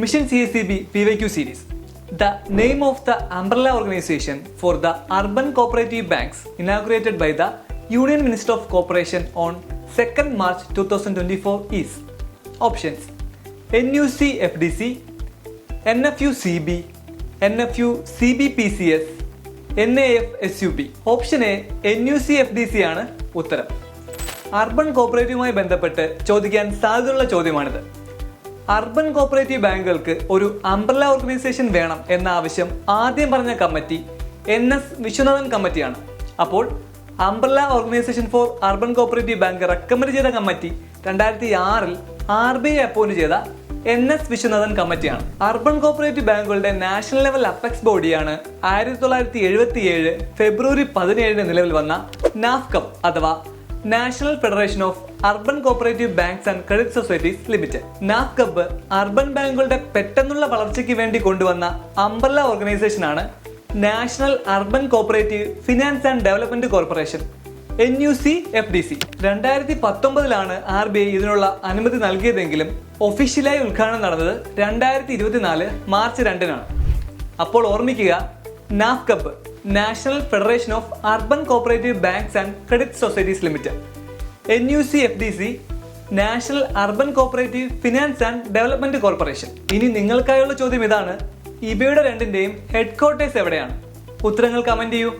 Mission C S C B P Y Q series the name of the umbrella organisation for the urban cooperative banks inaugurated by the union minister of cooperation on second March two thousand twenty four is options N U C F D C N F U C B N F U C B P C S N A F S U B option A N U C F D C ആണ് ഉത്തരം. Urban കോപ്പറേറ്റീവുമായി ബന്ധപ്പെട്ട് ചോദിക്കാൻ സാധ്യതയുള്ള ചോദ്യമാണിത്. Urban cooperative ബാങ്കുകൾക്ക് ഒരു umbrella organisation വേണം എന്ന ആവശ്യം ആദ്യം പറഞ്ഞ കമ്മിറ്റി എൻ എസ് വിശ്വനാഥൻ കമ്മിറ്റിയാണ്. അപ്പോൾ umbrella organisation for urban cooperative bank recommend ചെയ്ത കമ്മിറ്റി രണ്ടായിരത്തി ആറിൽ ആർ ബി ഐ അപ്പോയിന്റ് ചെയ്ത എൻ എസ് വിശ്വനാഥൻ കമ്മിറ്റിയാണ്. അർബൻ കോപ്പറേറ്റീവ് ബാങ്കുകളുടെ നാഷണൽ ലെവൽ അപ്പെക്സ് ബോഡിയാണ് ആയിരത്തി തൊള്ളായിരത്തി എഴുപത്തി ഏഴ് ഫെബ്രുവരി പതിനേഴിന് നിലവിൽ വന്ന നാഫ്കപ്പ് അഥവാ national federation of urban cooperative banks and credit societies limited. NAFCUB urban ബാങ്കുകളുടെ പെട്ടെന്നുള്ള വളർച്ചയ്ക്ക് വേണ്ടി കൊണ്ടുവന്ന umbrella ഓർഗനൈസേഷനാണ് national urban cooperative finance and development corporation N U C F D C. രണ്ടായിരത്തി പത്തൊമ്പതിലാണ് ആർ ബി ഐ ഇതിനുള്ള അനുമതി നൽകിയതെങ്കിലും ഒഫീഷ്യലായി ഉദ്ഘാടനം നടന്നത് രണ്ടായിരത്തി ഇരുപത്തിനാല് മാർച്ച് രണ്ടിനാണ്. അപ്പോൾ ഓർമ്മിക്കുക NAFCUB national federation of urban cooperative banks and credit societies limited. N U C F D C national urban cooperative finance and development corporation ഇനി നിങ്ങൾക്കായുള്ള ചോദ്യം ഇതാണ്. ഇവയുടെ രണ്ടിന്റെയും ഹെഡ് ക്വാർട്ടേഴ്സ് എവിടെയാണ്? ഉത്തരങ്ങൾ കമന്റ് ചെയ്യൂ.